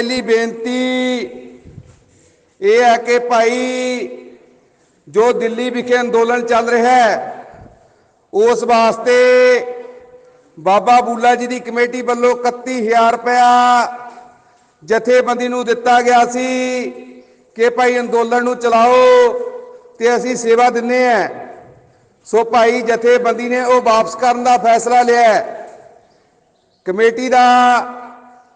ਪਹਿਲੀ ਬੇਨਤੀ ਇਹ ਹੈ ਕਿ ਭਾਈ ਜੋ ਦਿੱਲੀ ਵਿਖੇ ਅੰਦੋਲਨ ਚੱਲ ਰਿਹਾ ਹੈ, ਉਸ ਵਾਸਤੇ ਬਾਬਾ ਬੂਲਾ ਜੀ ਦੀ ਕਮੇਟੀ ਵੱਲੋਂ 31000 ਰੁਪਇਆ ਜਥੇਬੰਦੀ ਨੂੰ ਦਿੱਤਾ ਗਿਆ ਸੀ ਕਿ ਭਾਈ ਅੰਦੋਲਨ ਨੂੰ ਚਲਾਓ ਤੇ ਅਸੀਂ ਸੇਵਾ ਦਿੰਨੇ ਆ। ਸੋ ਭਾਈ ਜਥੇਬੰਦੀ ਨੇ ਉਹ ਵਾਪਸ ਕਰਨ ਦਾ ਫੈਸਲਾ ਲਿਆ ਕਮੇਟੀ ਦਾ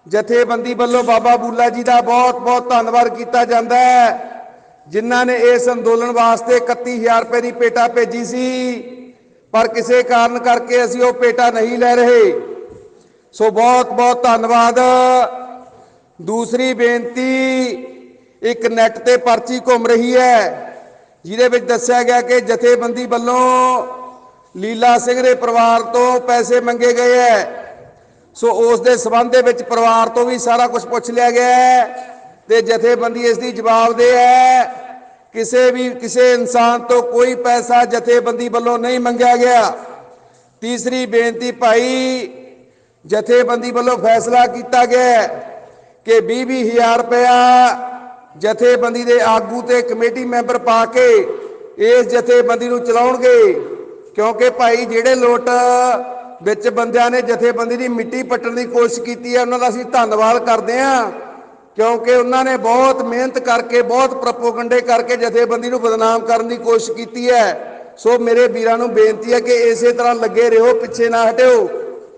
ਜਥੇਬੰਦੀ ਵੱਲੋਂ ਬਾਬਾ ਬੁੱਲਾ ਜੀ ਦਾ ਬਹੁਤ ਬਹੁਤ ਧੰਨਵਾਦ ਕੀਤਾ ਜਾਂਦਾ ਹੈ। ਜਿਨ੍ਹਾਂ ਨੇ ਇਸ ਅੰਦੋਲਨ ਵਾਸਤੇ 31000 ਰੁਪਏ ਦੀ ਪੇਟਾ ਭੇਜੀ ਸੀ। ਪਰ ਕਿਸੇ ਕਾਰਨ ਕਰਕੇ ਅਸੀਂ ਉਹ ਪੇਟਾ ਨਹੀਂ ਲੈ ਰਹੇ। ਸੋ ਬਹੁਤ ਬਹੁਤ ਧੰਨਵਾਦ। ਦੂਸਰੀ ਬੇਨਤੀ, ਇੱਕ ਨੈਟ ਤੇ ਪਰਚੀ ਘੁੰਮ ਰਹੀ ਹੈ, ਜਿਹਦੇ ਵਿੱਚ ਦੱਸਿਆ ਗਿਆ ਕਿ ਜਥੇਬੰਦੀ ਵੱਲੋਂ ਲੀਲਾ ਸਿੰਘ ਦੇ ਪਰਿਵਾਰ ਤੋਂ ਪੈਸੇ ਮੰਗੇ ਗਏ ਹੈ। ਸੋ ਉਸ ਦੇ ਸਬੰਧ ਦੇ ਵਿੱਚ ਪਰਿਵਾਰ ਤੋਂ ਵੀ ਸਾਰਾ ਕੁਝ ਪੁੱਛ ਲਿਆ ਗਿਆ ਹੈ ਤੇ ਜਥੇਬੰਦੀ ਇਸ ਦੀ ਜਵਾਬ ਦੇ ਹੈ। ਕਿਸੇ ਵੀ, ਕਿਸੇ ਇਨਸਾਨ ਤੋਂ ਕੋਈ ਪੈਸਾ ਜਥੇਬੰਦੀ ਵੱਲੋਂ ਨਹੀਂ ਮੰਗਿਆ ਗਿਆ। ਤੀਸਰੀ ਬੇਨਤੀ ਭਾਈ, ਜਥੇਬੰਦੀ ਵੱਲੋਂ ਫੈਸਲਾ ਕੀਤਾ ਗਿਆ ਹੈ ਕਿ 20-20000 ਰੁਪਇਆ ਜਥੇਬੰਦੀ ਦੇ ਆਗੂ ਤੇ ਕਮੇਟੀ ਮੈਂਬਰ ਪਾ ਕੇ ਇਸ ਜਥੇਬੰਦੀ ਨੂੰ ਚਲਾਉਣਗੇ। ਕਿਉਂਕਿ ਭਾਈ, ਜਿਹੜੇ ਲੋਟ ਵਿੱਚ ਬੰਦਿਆਂ ਨੇ ਜਥੇਬੰਦੀ ਦੀ ਮਿੱਟੀ ਪੱਟਣ ਦੀ ਕੋਸ਼ਿਸ਼ ਕੀਤੀ ਹੈ, ਉਹਨਾਂ ਦਾ ਅਸੀਂ ਧੰਨਵਾਦ ਕਰਦੇ ਹਾਂ, ਕਿਉਂਕਿ ਉਹਨਾਂ ਨੇ ਬਹੁਤ ਮਿਹਨਤ ਕਰਕੇ, ਬਹੁਤ ਪ੍ਰਪੋਗੰਡੇ ਕਰਕੇ ਜਥੇਬੰਦੀ ਨੂੰ ਬਦਨਾਮ ਕਰਨ ਦੀ ਕੋਸ਼ਿਸ਼ ਕੀਤੀ ਹੈ। ਸੋ ਮੇਰੇ ਵੀਰਾਂ ਨੂੰ ਬੇਨਤੀ ਹੈ ਕਿ ਇਸੇ ਤਰ੍ਹਾਂ ਲੱਗੇ ਰਹੋ, ਪਿੱਛੇ ਨਾ ਹਟਿਓ।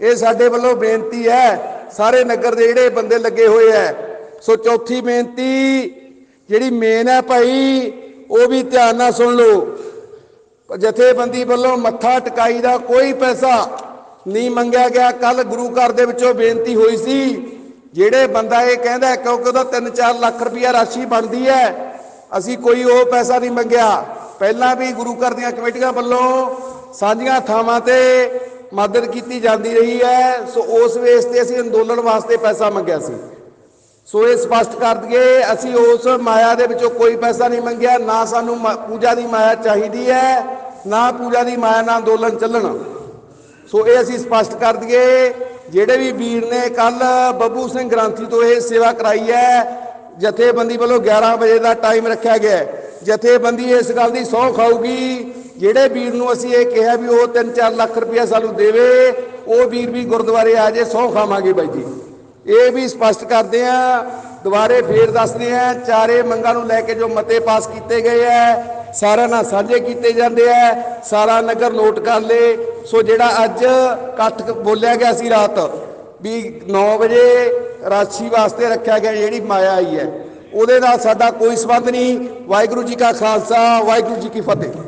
ਇਹ ਸਾਡੇ ਵੱਲੋਂ ਬੇਨਤੀ ਹੈ, ਸਾਰੇ ਨਗਰ ਦੇ ਜਿਹੜੇ ਬੰਦੇ ਲੱਗੇ ਹੋਏ ਹੈ। ਸੋ ਚੌਥੀ ਬੇਨਤੀ, ਜਿਹੜੀ ਮੇਨ ਹੈ ਭਾਈ, ਉਹ ਵੀ ਧਿਆਨ ਨਾਲ ਸੁਣ ਲਓ। ਜਥੇਬੰਦੀ ਵੱਲੋਂ ਮੱਥਾ ਟਿਕਾਈ ਦਾ ਕੋਈ ਪੈਸਾ ਨਹੀਂ ਮੰਗਿਆ ਗਿਆ। ਕੱਲ ਗੁਰੂ ਘਰ ਦੇ ਵਿੱਚੋਂ ਬੇਨਤੀ ਹੋਈ ਸੀ, ਜਿਹੜੇ ਬੰਦਾ ਇਹ ਕਹਿੰਦਾ ਕਿਉਂਕਿ ਉਹਦਾ 3-4 ਲੱਖ ਰੁਪਇਆ ਰਾਸ਼ੀ ਬਣਦੀ ਹੈ, ਅਸੀਂ ਕੋਈ ਉਹ ਪੈਸਾ ਨਹੀਂ ਮੰਗਿਆ। ਪਹਿਲਾਂ ਵੀ ਗੁਰੂ ਘਰ ਦੀਆਂ ਕਮੇਟੀਆਂ ਵੱਲੋਂ ਸਾਂਝੀਆਂ ਥਾਵਾਂ ਤੇ ਮਦਦ ਕੀਤੀ ਜਾਂਦੀ ਰਹੀ ਹੈ, ਸੋ ਉਸ ਵੇਸ ਤੇ ਅਸੀਂ ਅੰਦੋਲਨ ਵਾਸਤੇ ਪੈਸਾ ਮੰਗਿਆ ਸੀ। ਸੋ ਇਹ ਸਪਸ਼ਟ ਕਰ ਦਈਏ, ਅਸੀਂ ਉਸ ਮਾਇਆ ਦੇ ਵਿੱਚੋਂ ਕੋਈ ਪੈਸਾ ਨਹੀਂ ਮੰਗਿਆ, ਨਾ ਸਾਨੂੰ ਮ- ਪੂਜਾ ਦੀ ਮਾਇਆ ਚਾਹੀਦੀ ਹੈ, ਨਾ ਪੂਜਾ ਦੀ ਮਾਇਆ ਨਾਲ ਅੰਦੋਲਨ ਚੱਲਣ। ਸੋ ਇਹ ਅਸੀਂ ਸਪਸ਼ਟ ਕਰ ਦਈਏ, ਜਿਹੜੇ ਵੀ ਵੀਰ ਨੇ ਕੱਲ ਬੱਬੂ ਸਿੰਘ ਗ੍ਰਾਂਥੀ ਤੋਂ ਇਹ ਸੇਵਾ ਕਰਾਈ ਹੈ, ਜਥੇਬੰਦੀ ਵੱਲੋਂ 11 ਵਜੇ ਦਾ ਟਾਈਮ ਰੱਖਿਆ ਗਿਆ ਜਥੇਬੰਦੀ ਇਸ ਗੱਲ ਦੀ ਸਹੁੰ ਖਾਊਗੀ, ਜਿਹੜੇ ਵੀਰ ਨੂੰ ਅਸੀਂ ਇਹ ਕਿਹਾ ਵੀ ਉਹ 3-4 ਲੱਖ ਰੁਪਇਆ ਸਾਨੂੰ ਦੇਵੇ, ਉਹ ਵੀਰ ਵੀ ਗੁਰਦੁਆਰੇ ਆ ਜੇ, ਸਹੁੰ ਖਾਵਾਂਗੇ ਬਾਈ ਜੀ। ਇਹ ਵੀ ਸਪਸ਼ਟ ਕਰਦੇ ਆ ਦੁਬਾਰੇ ਫੇਰ ਦੱਸਦੇ ਆ ਚਾਰੇ ਮੰਗਾਂ ਨੂੰ ਲੈ ਕੇ ਜੋ ਮਤੇ ਪਾਸ ਕੀਤੇ ਗਏ ਐ ਸਾਰਿਆਂ ਨਾਲ ਸਾਂਝੇ ਕੀਤੇ ਜਾਂਦੇ ਐ ਸਾਰਾ ਨਗਰ ਨੋਟ ਕਰ ਲੇ ਸੋ ਜਿਹੜਾ ਅੱਜ ਇਕੱਠ ਬੋਲਿਆ ਗਿਆ ਸੀ ਰਾਤ, ਵੀ 9 ਵਜੇ ਰਾਸ਼ੀ ਵਾਸਤੇ ਰੱਖਿਆ ਗਿਆ ਜਿਹੜੀ ਮਾਇਆ ਆਈ ਹੈ, ਉਹਦੇ ਨਾਲ ਸਾਡਾ ਕੋਈ ਸਬੰਧ ਨਹੀਂ। ਵਾਹਿਗੁਰੂ ਜੀ ਕਾ ਖਾਲਸਾ, ਵਾਹਿਗੁਰੂ ਜੀ ਕੀ ਫਤਿਹ।